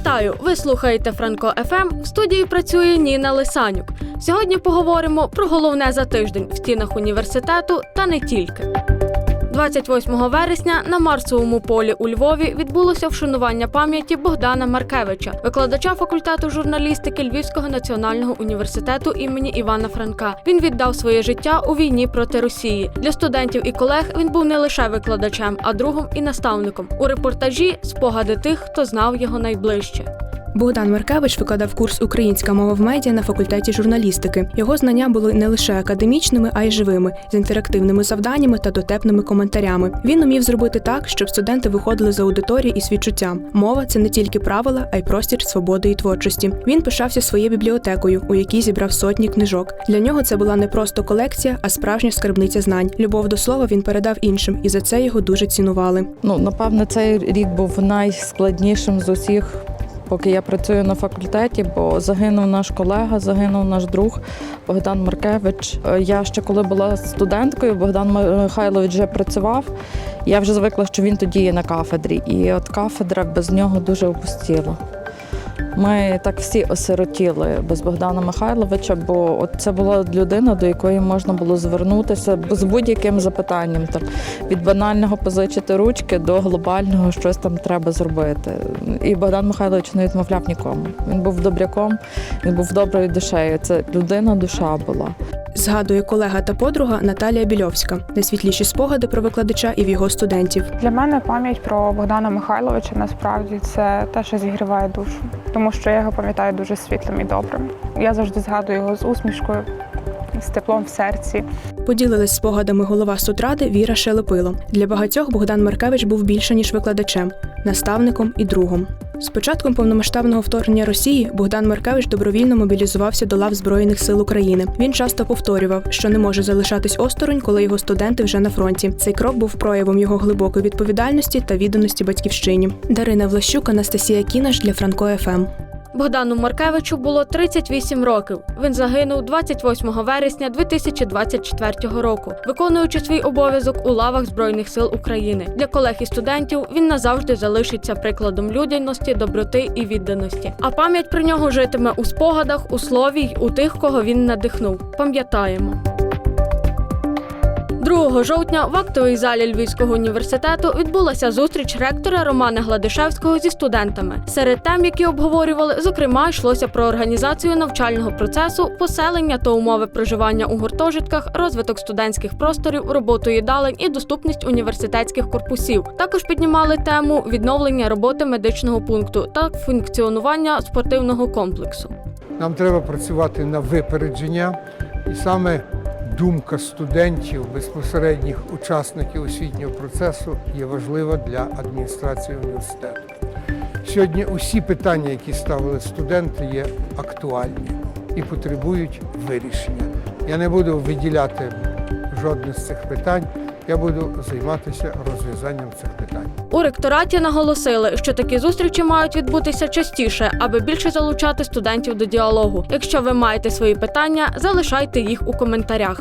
Вітаю! Ви слухаєте Франко ФМ. В студії працює Ніна Лисанюк. Сьогодні поговоримо про головне за тиждень в стінах університету та не тільки. 28 вересня на Марсовому полі у Львові відбулося вшанування пам'яті Богдана Маркевича, викладача факультету журналістики Львівського національного університету імені Івана Франка. Він віддав своє життя у війні проти Росії. Для студентів і колег він був не лише викладачем, а другом і наставником. У репортажі спогади тих, хто знав його найближче. Богдан Маркевич викладав курс Українська мова в медіа на факультеті журналістики. Його знання були не лише академічними, а й живими, з інтерактивними завданнями та дотепними коментарями. Він умів зробити так, щоб студенти виходили з аудиторії із відчуттям. Мова це не тільки правила, а й простір свободи і творчості. Він пишався своєю бібліотекою, у якій зібрав сотні книжок. Для нього це була не просто колекція, а справжня скарбниця знань. Любов до слова він передав іншим, і за це його дуже цінували. Ну, напевне, цей рік був найскладнішим з усіх, поки я працюю на факультеті, бо загинув наш колега, загинув наш друг Богдан Маркевич. Е, Я ще коли була студенткою, Богдан Михайлович вже працював. Я вже звикла, що він тоді є на кафедрі. І от кафедра без нього дуже опустіла. Ми так всі осиротіли без Богдана Михайловича, бо от це була людина, до якої можна було звернутися з будь-яким запитанням, там від банального позичити ручки до глобального щось там треба зробити. І Богдан Михайлович не відмовляв нікому. Він був добряком, він був доброю душею. Це людина, душа була. Згадує колега та подруга Наталія Більовська. Найсвітліші спогади про викладача і в його студентів. Для мене пам'ять про Богдана Михайловича насправді це те, що зігріває душу, тому що я його пам'ятаю дуже світлим і добрим. Я завжди згадую його з усмішкою, з теплом в серці. Поділилась спогадами голова студради Віра Шелепило. Для багатьох Богдан Маркевич був більше ніж викладачем, наставником і другом. З початком повномасштабного вторгнення Росії Богдан Маркевич добровільно мобілізувався до лав Збройних сил України. Він часто повторював, що не може залишатись осторонь, коли його студенти вже на фронті. Цей крок був проявом його глибокої відповідальності та відданості батьківщині. Дарина Влащук, Анастасія Кінаш для Франко. ФМ. Богдану Маркевичу було 38 років. Він загинув 28 вересня 2024 року, виконуючи свій обов'язок у лавах Збройних сил України. Для колег і студентів він назавжди залишиться прикладом людяності, доброти і відданості. А пам'ять про нього житиме у спогадах, у слові й у тих, кого він надихнув. Пам'ятаємо. 2 жовтня в актовій залі Львівського університету відбулася зустріч ректора Романа Гладишевського зі студентами. Серед тем, які обговорювали, зокрема, йшлося про організацію навчального процесу, поселення та умови проживання у гуртожитках, розвиток студентських просторів, роботу їдалень і доступність університетських корпусів. Також піднімали тему відновлення роботи медичного пункту та функціонування спортивного комплексу. Нам треба працювати на випередження, і саме думка студентів, безпосередніх учасників освітнього процесу є важлива для адміністрації університету. Сьогодні усі питання, які ставили студенти, є актуальні і потребують вирішення. Я не буду виділяти жодне з цих питань, я буду займатися розв'язанням цих питань. У ректораті наголосили, що такі зустрічі мають відбутися частіше, аби більше залучати студентів до діалогу. Якщо ви маєте свої питання, залишайте їх у коментарях.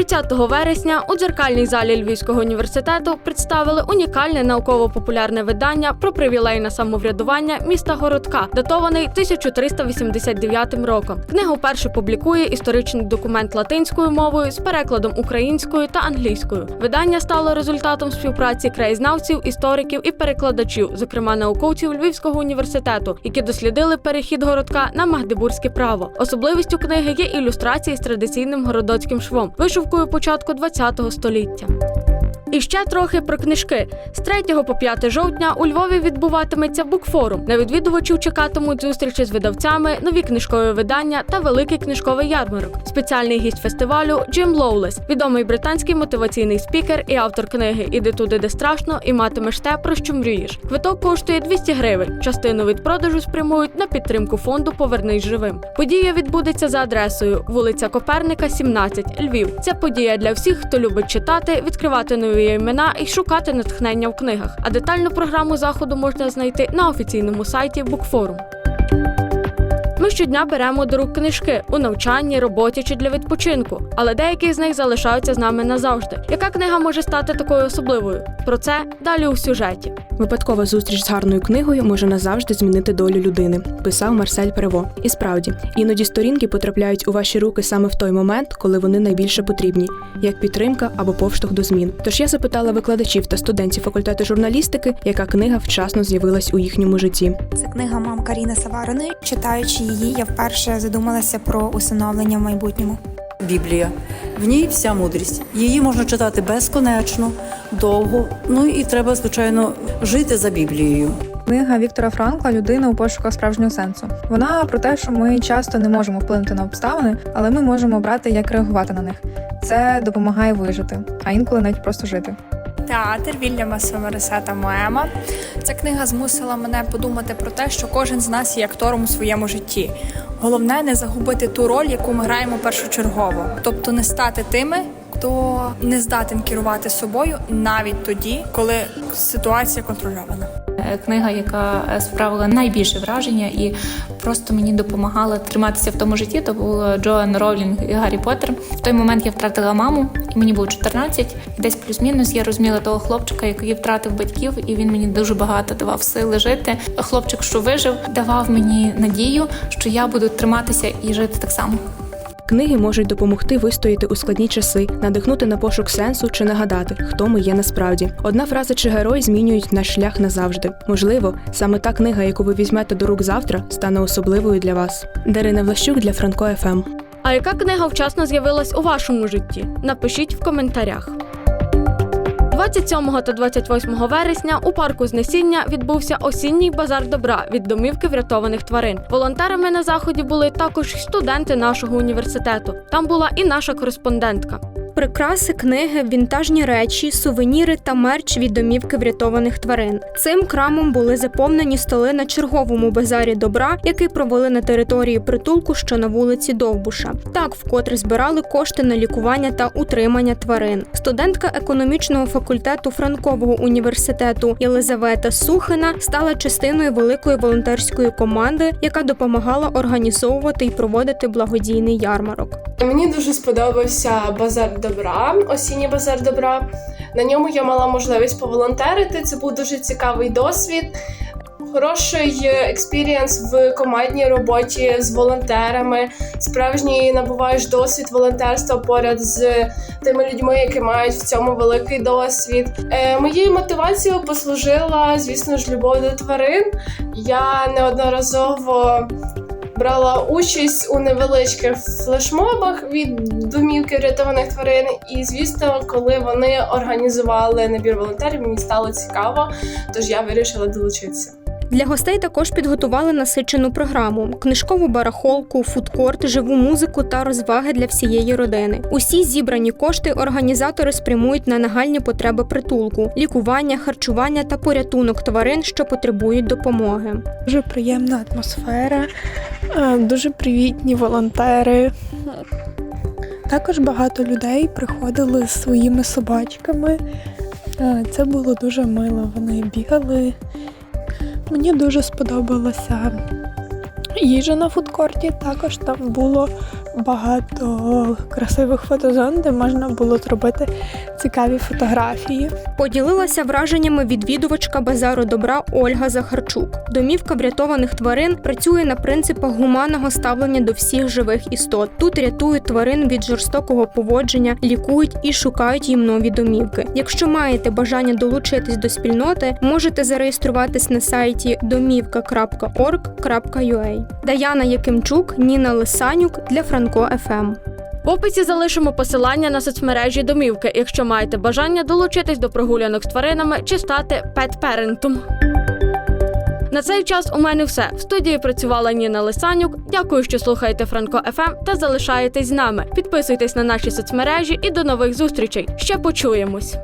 30 вересня у дзеркальній залі Львівського університету представили унікальне науково-популярне видання про привілейне самоврядування міста Городка, датований 1389 роком. Книгу перше публікує історичний документ латинською мовою з перекладом українською та англійською. Видання стало результатом співпраці краєзнавців, істориків і перекладачів, зокрема науковців Львівського університету, які дослідили перехід городка на магдебурзьке право. Особливістю книги є ілюстрації з традиційним городоцьким швом, вишивкою початку ХХ століття. І ще трохи про книжки. З 3 по 5 жовтня у Львові відбуватиметься букфорум. На відвідувачів чекатимуть зустрічі з видавцями, нові книжкові видання та великий книжковий ярмарок. Спеціальний гість фестивалю Джим Лоулес, відомий британський мотиваційний спікер і автор книги Іди туди, де страшно, і матимеш те, про що мрієш. Квиток коштує 200 гривень. Частину від продажу спрямують на підтримку фонду Повернись живим. Подія відбудеться за адресою вулиця Коперника, 17, Львів. Ця подія для всіх, хто любить читати, відкривати нові імена і шукати натхнення в книгах. А детальну програму заходу можна знайти на офіційному сайті Букфорум. Ми щодня беремо до рук книжки у навчанні, роботі чи для відпочинку, але деякі з них залишаються з нами назавжди. Яка книга може стати такою особливою? Про це далі у сюжеті. Випадкова зустріч з гарною книгою може назавжди змінити долю людини, писав Марсель Прево. І справді, іноді сторінки потрапляють у ваші руки саме в той момент, коли вони найбільше потрібні, як підтримка або повштовх до змін. Тож я запитала викладачів та студентів факультету журналістики, яка книга вчасно з'явилась у їхньому житті. Це книга мам Каріни Савариної. Читаючи її, я вперше задумалася про усиновлення в майбутньому. Біблія. В ній вся мудрість. Її можна читати безконечно, довго. Ну і треба, звичайно, жити за Біблією. Книга Віктора Франкла Людина у пошуках справжнього сенсу. Вона про те, що ми часто не можемо вплинути на обставини, але ми можемо обрати, як реагувати на них. Це допомагає вижити, а інколи навіть просто жити. Театр Вільяма Самересета Моема. Ця книга змусила мене подумати про те, що кожен з нас є актором у своєму житті. Головне не загубити ту роль, яку ми граємо першочергово, тобто не стати тими, хто не здатен керувати собою навіть тоді, коли ситуація контрольована. Е, Книга, яка е, справила найбільше враження і просто мені допомагала триматися в тому житті, то була Джоан Роулінг і Гаррі Поттер. В той момент я втратила маму, і мені було 14. І десь плюс-мінус я розуміла того хлопчика, який втратив батьків, і він мені дуже багато давав сили жити. Хлопчик, що вижив, давав мені надію, що я буду триматися і жити так само. Книги можуть допомогти вистояти у складні часи, надихнути на пошук сенсу чи нагадати, хто ми є насправді. Одна фраза чи герой змінюють наш шлях назавжди. Можливо, саме та книга, яку ви візьмете до рук завтра, стане особливою для вас. Дарина Влащук для Франко Ем. ФМ. А яка книга вчасно з'явилась у вашому житті? Напишіть в коментарях. 27 та 28 вересня у парку Знесіння відбувся осінній базар добра від домівки врятованих тварин. Волонтерами на заході були також студенти нашого університету. Там була і наша кореспондентка. Прикраси, книги, вінтажні речі, сувеніри та мерч від домівки врятованих тварин. Цим крамом були заповнені столи на черговому базарі добра, який провели на території притулку, що на вулиці Довбуша. Так вкотре збирали кошти на лікування та утримання тварин. Студентка економічного факультету Франкового університету Єлизавета Сухина стала частиною великої волонтерської команди, яка допомагала організовувати і проводити благодійний ярмарок. Мені дуже сподобався базар добра, осінній базар добра. На ньому я мала можливість поволонтерити. Це був дуже цікавий досвід. Хороший експірієнс в командній роботі з волонтерами. Справжній набуваєш досвід волонтерства поряд з тими людьми, які мають в цьому великий досвід. Е, моєю мотивацією послужила, звісно ж, любов до тварин. Я неодноразово брала участь у невеличких флешмобах від домівки врятованих тварин. І звісно, коли вони організували набір волонтерів, мені стало цікаво, тож я вирішила долучитися. Для гостей також підготували насичену програму: книжкову барахолку, фудкорт, живу музику та розваги для всієї родини. Усі зібрані кошти організатори спрямують на нагальні потреби притулку, лікування, харчування та порятунок тварин, що потребують допомоги. Дуже приємна атмосфера, е, дуже привітні волонтери. Також багато людей приходили з своїми собачками. Е, Це було дуже мило. Вони бігали. Мені дуже сподобалася їжа на фудкорті. Також там було багато красивих фотозон, де можна було зробити цікаві фотографії. Поділилася враженнями відвідувачка базару добра Ольга Захарчук. Домівка врятованих тварин працює на принципах гуманного ставлення до всіх живих істот. Тут рятують тварин від жорстокого поводження, лікують і шукають їм нові домівки. Якщо маєте бажання долучитись до спільноти, можете зареєструватись на сайті домівка.org.ua. Даяна Якимчук, Ніна Лисанюк для Франко Ем. ФМ. В описі залишимо посилання на соцмережі домівки, якщо маєте бажання долучитись до прогулянок з тваринами чи стати пет-перентом. На цей час у мене все. В студії працювала Ніна Лисанюк. Дякую, що слухаєте Франко ФМ та залишаєтесь з нами. Підписуйтесь на наші соцмережі і до нових зустрічей. Ще почуємось.